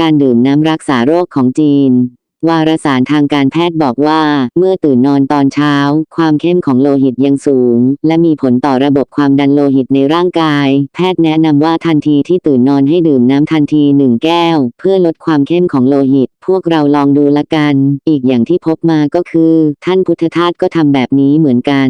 การดื่มน้ำรักษาโรคของจีน วารสารทางการแพทย์บอกว่า เมื่อตื่นนอนตอนเช้า ความเข้มของโลหิตยังสูง และมีผลต่อระบบความดันโลหิตในร่างกาย แพทย์แนะนำว่าทันทีที่ตื่นนอนให้ดื่มน้ำทันทีหนึ่งแก้ว เพื่อลดความเข้มของโลหิต พวกเราลองดูละกัน อีกอย่างที่พบมาก็คือ ท่านพุทธทาสก็ทำแบบนี้เหมือนกัน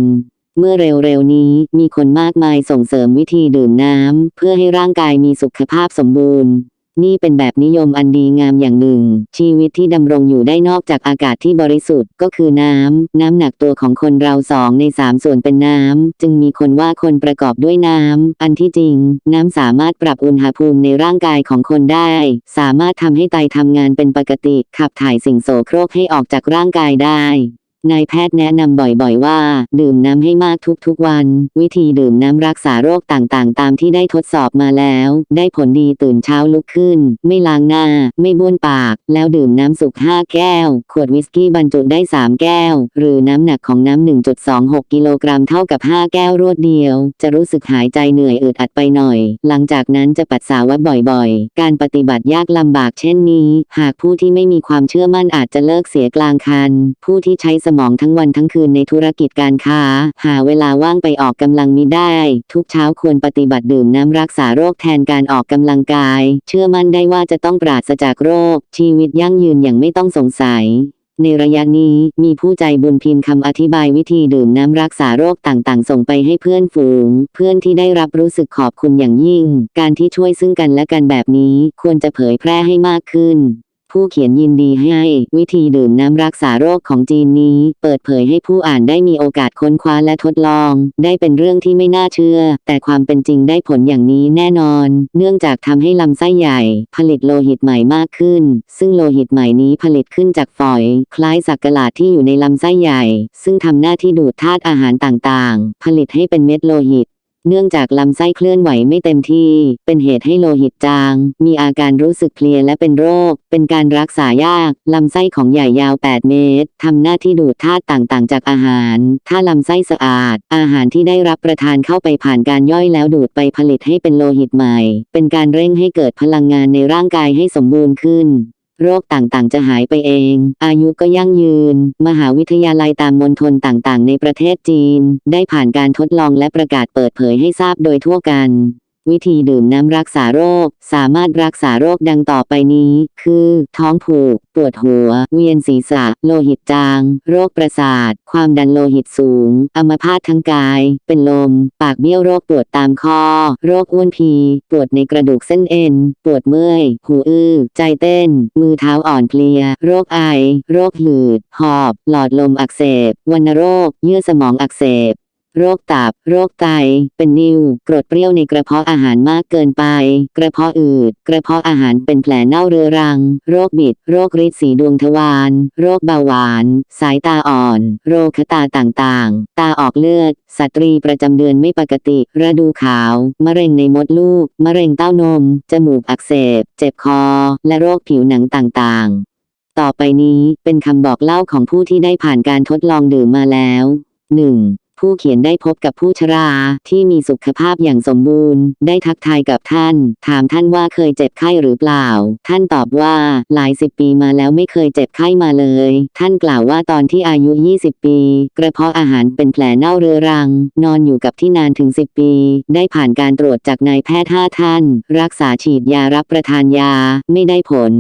เมื่อเร็วๆนี้มีคนมากมายส่งเสริมวิธีดื่มน้ำ เพื่อให้ร่างกายมีสุขภาพสมบูรณ์ นี่เป็นแบบนิยมอันดีงามอย่างหนึ่ง ชีวิตที่ดำรงอยู่ได้นอกจากอากาศที่บริสุทธิ์ก็คือน้ำ น้ำหนักตัวของคนเราสองในสามส่วนเป็นน้ำ จึงมีคนว่าคนประกอบด้วยน้ำ อันที่จริง น้ำสามารถปรับอุณหภูมิในร่างกายของคนได้ สามารถทำให้ไตทำงานเป็นปกติ ขับถ่ายสิ่งโสโครกให้ออกจากร่างกายได้ นายแพทย์แนะนำบ่อยๆว่า ดื่มน้ำให้มากทุกๆวัน วิธีดื่มน้ำรักษาโรคต่างๆ ตามที่ได้ทดสอบมาแล้ว ได้ผลดีตื่นเช้าลุกขึ้น ไม่ล้างหน้า ไม่บ้วนปาก แล้วดื่มน้ำสุก 5 แก้ว ขวดวิสกี้บรรจุได้ 3 แก้ว หรือน้ำหนักของน้ำ 1.26 กิโลกรัมเท่ากับ 5 แก้วรวดเดียว จะรู้สึกหายใจเหนื่อยอึดอัดไปหน่อย หลังจากนั้นจะปัสสาวะบ่อยๆ การปฏิบัติยากลำบากเช่นนี้ หากผู้ที่ไม่มีความเชื่อมั่นอาจจะเลิกเสียกลางคัน ผู้ที่ใช้สมองทั้งวันทั้งคืนในธุรกิจการค้า หาเวลาว่างไปออกกำลังมิได้ ทุกเช้าควรปฏิบัติดื่มน้ำรักษาโรคแทนการออกกำลังกาย เชื่อมั่นได้ว่าจะต้องปราศจากโรค ชีวิตยั่งยืนอย่างไม่ต้องสงสัยในระยะนี้มีผู้ใจบุญพิมพ์คำอธิบายวิธีดื่มน้ำรักษาโรคต่างๆ ส่งไปให้เพื่อนฝูง เพื่อนที่ได้รับรู้สึกขอบคุณอย่างยิ่ง การที่ช่วยซึ่งกันและกันแบบนี้ควรจะเผยแพร่ให้มากขึ้น ผู้เขียนยินดีให้ วิธีดื่มน้ำรักษาโรคของจีนนี้ เปิดเผยให้ผู้อ่านได้มีโอกาสค้นคว้าและทดลอง ได้เป็นเรื่องที่ไม่น่าเชื่อ แต่ความเป็นจริงได้ผลอย่างนี้แน่นอน เนื่องจากทำให้ลำไส้ใหญ่ ผลิตโลหิตใหม่มากขึ้น ซึ่งโลหิตใหม่นี้ผลิตขึ้นจากฝอย คล้ายสักกะหลาดที่อยู่ในลำไส้ใหญ่ ซึ่งทำหน้าที่ดูดธาตุอาหารต่างๆ ผลิตให้เป็นเม็ดโลหิต เนื่องจากลำไส้เคลื่อนไหวไม่เต็มที่ เป็นเหตุให้โลหิตจาง มีอาการรู้สึกเพลียและเป็นโรค เป็นการรักษายาก ลำไส้ของใหญ่ยาว 8 เมตร ทำหน้าที่ดูดธาตุต่างๆ จากอาหาร ถ้าลำไส้สะอาด อาหารที่ได้รับประทานเข้าไปผ่านการย่อยแล้วดูดไปผลิตให้เป็นโลหิตใหม่ เป็นการเร่งให้เกิดพลังงานในร่างกายให้สมบูรณ์ขึ้น โรคต่างๆ จะหายไปเอง อายุก็ยั่งยืน มหาวิทยาลัยตามมณฑลต่างๆ ในประเทศจีน ได้ผ่านการทดลองและประกาศเปิดเผยให้ทราบโดยทั่วกัน วิธีดื่มน้ำรักษาโรค สามารถรักษาโรคดังต่อไปนี้ คือ ท้องผูก ปวดหัว เวียนศีรษะ โลหิตจาง โรคประสาท ความดันโลหิตสูง อัมพาตทั้งกาย เป็นลม ปากเบี้ยวโรคปวดตามคอ โรคอ้วนพี ปวดในกระดูกเส้นเอ็น ปวดเมื่อย หูอื้อ ใจเต้น มือเท้าอ่อนเพลีย โรคไอ โรคหืด หอบ หลอดลมอักเสบ วัณโรค เยื่อสมองอักเสบ โรคตับ โรคไต เป็นนิ่ว กรดเปรี้ยวในกระเพาะอาหารมากเกินไป กระเพาะอืด กระเพาะอาหารเป็นแผลเน่าเรื้อรัง โรคบิด โรคริดสีดวงทวาร โรคเบาหวาน สายตาอ่อน โรคตาต่างๆ ตาออกเลือด สตรีประจำเดือนไม่ปกติ ระดูขาว มะเร็งในมดลูก มะเร็งเต้านม จมูกอักเสบ เจ็บคอ และโรคผิวหนังต่างๆ ต่อไปนี้เป็นคำบอกเล่าของผู้ที่ได้ผ่านการทดลองดื่มมาแล้ว 1. ผู้เขียนได้พบกับผู้ชราที่มีสุขภาพอย่างสมบูรณ์ ได้ทักทายกับท่าน ถามท่านว่าเคยเจ็บไข้หรือเปล่า ท่านตอบว่าหลายสิบปีมาแล้วไม่เคยเจ็บไข้มาเลย ท่านกล่าวว่าตอนที่อายุ 20 ปี กระเพาะอาหารเป็นแผลเน่าเรื้อรัง นอนอยู่กับที่นานถึง 10 ปี ได้ผ่านการตรวจจากนายแพทย์5ท่าน รักษาฉีดยารับประทานยาไม่ได้ผล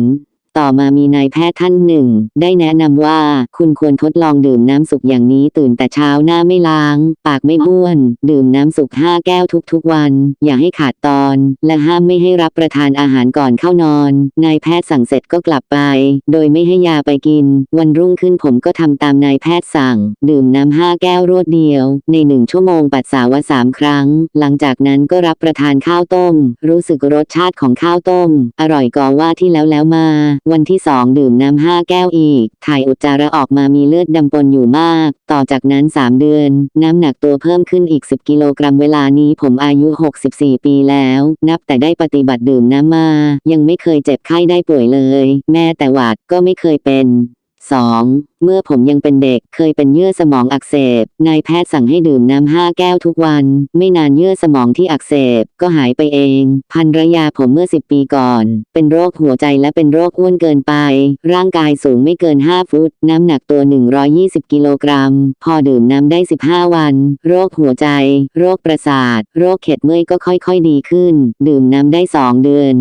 ต่อมามีนายแพทย์ท่านหนึ่ง ได้แนะนำว่าคุณควรทดลองดื่มน้ำสุกอย่างนี้ตื่นแต่เช้าหน้าไม่ล้าง ปากไม่บ้วน ดื่มน้ำสุกห้าแก้วทุกๆวัน อย่าให้ขาดตอน และห้ามไม่ให้รับประทานอาหารก่อนเข้านอน นายแพทย์สั่งเสร็จก็กลับไป โดยไม่ให้ยาไปกิน วันรุ่งขึ้นผมก็ทำตามนายแพทย์สั่ง ดื่มน้ำห้าแก้วรวดเดียว ในหนึ่งชั่วโมงปัสสาวะสามครั้ง หลังจากนั้นก็รับประทานข้าวต้ม รู้สึกรสชาติของข้าวต้ม อร่อยกว่าว่าที่แล้วแล้วมาวันที่สองดื่มน้ำห้าแก้วอีก ถ่ายอุจจาระออกมามีเลือดดำปนอยู่มาก ต่อจากนั้น 3 เดือน น้ำหนักตัวเพิ่มขึ้นอีก 10 กิโลกรัมเวลานี้ผมอายุ 64 ปีแล้ว นับแต่ได้ปฏิบัติดื่มน้ำมา ยังไม่เคยเจ็บไข้ได้ป่วยเลย แม้แต่หวัดก็ไม่เคยเป็น 2. เมื่อผมยังเป็นเด็กเคยเป็นเยื่อสมองอักเสบ นายแพทย์สั่งให้ดื่มน้ำห้าแก้วทุกวัน ไม่นานเยื่อสมองที่อักเสบก็หายไปเอง พันรยาผมเมื่อ 10 ปีก่อน เป็นโรคหัวใจและเป็นโรคอ้วนเกินไป ร่างกายสูงไม่เกิน 5 ฟุต น้ำหนักตัว 120 กิโลกรัม พอดื่มน้ำได้ 15 วัน โรคหัวใจ โรคประสาท โรคเข็ดเมื่อยก็ค่อยๆดีขึ้น ดื่มน้ำได้ 2 เดือน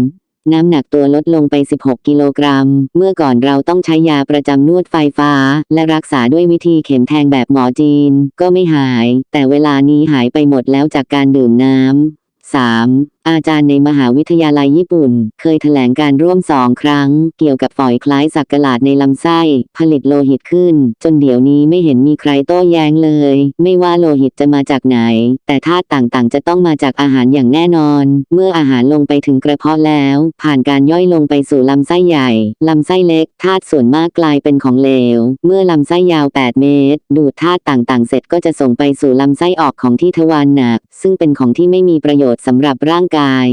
น้ำหนักตัวลดลงไป 16 กิโลกรัม เมื่อก่อนเราต้องใช้ยาประจำนวดไฟฟ้า และรักษาด้วยวิธีเข็มแทงแบบหมอจีน ก็ไม่หาย แต่เวลานี้หายไปหมดแล้วจากการดื่มน้ำ 3. อาจารย์ในมหาวิทยาลัยญี่ปุ่น เคยแถลงการร่วมสองครั้ง เกี่ยวกับฝอยคล้ายสักกะลาดในลำไส้ ผลิตโลหิตขึ้น จนเดี๋ยวนี้ไม่เห็นมีใครโต้แย้งเลย ไม่ว่าโลหิตจะมาจากไหน แต่ธาตุต่างๆ จะต้องมาจากอาหารอย่างแน่นอน เมื่ออาหารลงไปถึงกระเพาะแล้ว ผ่านการย่อยลงไปสู่ลำไส้ใหญ่ลำไส้เล็กธาตุส่วนมากกลายเป็นของเหลว เมื่อลำไส้ยาว 8 เมตร ดูดธาตุต่างๆ เสร็จก็จะส่งไปสู่ลำไส้ออกของที่ทวารหนัก ซึ่งเป็นของที่ไม่มีประโยชน์สำหรับร่างกาย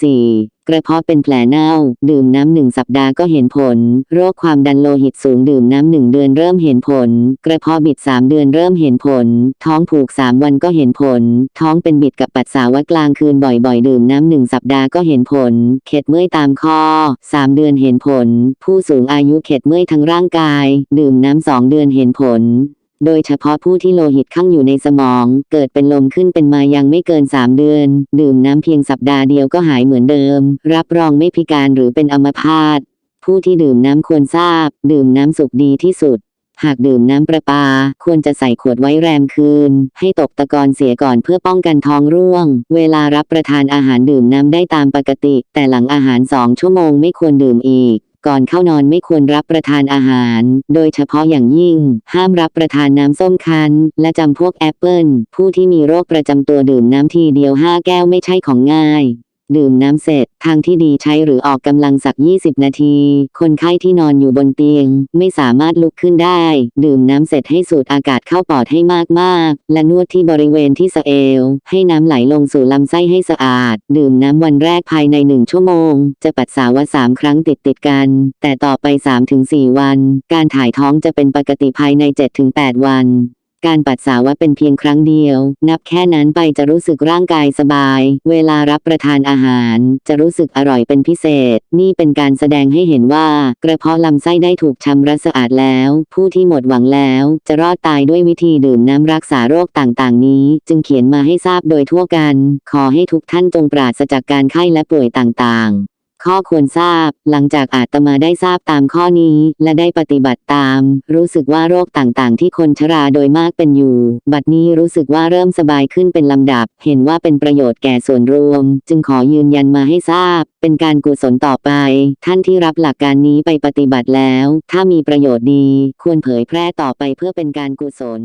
4. กระเพาะเป็นแผลเน่า ดื่มน้ำหนึ่งสัปดาห์ก็เห็นผล โรคความดันโลหิตสูงดื่มน้ำหนึ่งเดือนเริ่มเห็นผล กระเพาะบิด 3 เดือนเริ่มเห็นผล ท้องผูก 3 วันก็เห็นผล ท้องเป็นบิดกับปัสสาวะกลางคืนบ่อยๆ ดื่มน้ำหนึ่งสัปดาห์ก็เห็นผล เข็ดเมื่อยตามข้อ3 เดือนเห็นผล ผู้สูงอายุเข็ดเมื่อยทั้งร่างกาย ดื่มน้ำสองเดือนเห็นผล โดยเฉพาะผู้ที่โลหิตข้างอยู่ในสมอง เกิดเป็นลมขึ้นเป็นมายังไม่เกิน 3 เดือน ดื่มน้ำเพียงสัปดาห์เดียวก็หายเหมือนเดิม รับรองไม่พิการหรือเป็นอัมพาตผู้ที่ดื่มน้ำควรทราบ ดื่มน้ำสุกดีที่สุด หากดื่มน้ำประปา ควรจะใส่ขวดไว้แรมคืน ให้ตกตะกอนเสียก่อนเพื่อป้องกันท้องร่วง เวลารับประทานอาหารดื่มน้ำได้ตามปกติ แต่หลังอาหาร2ชั่วโมงไม่ควรดื่มอีก ก่อนเข้านอนไม่ควรรับประทานอาหาร โดยเฉพาะอย่างยิ่ง ห้ามรับประทานน้ำส้มคั้น และจำพวกแอปเปิลผู้ที่มีโรคประจำตัวดื่มน้ำทีเดียว 5 แก้วไม่ใช่ของง่าย ดื่มน้ำเสร็จ ทางที่ดีใช้หรือออกกำลังสัก 20 นาที คนไข้ที่นอนอยู่บนเตียง ไม่สามารถลุกขึ้นได้ ดื่มน้ำเสร็จให้สูดอากาศเข้าปอดให้มากๆ และนวดที่บริเวณที่สะเอว ให้น้ำไหลลงสู่ลำไส้ให้สะอาด ดื่มน้ำวันแรกภายใน 1 ชั่วโมง จะปัสสาวะสามครั้งติดติดกัน แต่ต่อไป 3-4 วัน การถ่ายท้องจะเป็นปกติภายใน 7-8 วัน การปัสสาวะเป็นเพียงครั้งเดียว นับแค่นั้นไปจะรู้สึกร่างกายสบาย เวลารับประทานอาหาร จะรู้สึกอร่อยเป็นพิเศษ นี่เป็นการแสดงให้เห็นว่า กระเพาะลำไส้ได้ถูกชำระสะอาดแล้ว ผู้ที่หมดหวังแล้ว จะรอดตายด้วยวิธีดื่มน้ำรักษาโรคต่างๆ นี้ จึงเขียนมาให้ทราบโดยทั่วกัน ขอให้ทุกท่านจงปราศจากการไข้และป่วยต่างๆ ข้อควรทราบ หลังจากอาตมาได้ทราบตามข้อนี้ และได้ปฏิบัติตาม รู้สึกว่าโรคต่างๆ ที่คนชราโดยมากเป็นอยู่ บัดนี้รู้สึกว่าเริ่มสบายขึ้นเป็นลำดับ เห็นว่าเป็นประโยชน์แก่ส่วนรวม จึงขอยืนยันมาให้ทราบ เป็นการกุศลต่อไป ท่านที่รับหลักการนี้ไปปฏิบัติแล้ว ถ้ามีประโยชน์ดี ควรเผยแพร่ต่อไปเพื่อเป็นการกุศล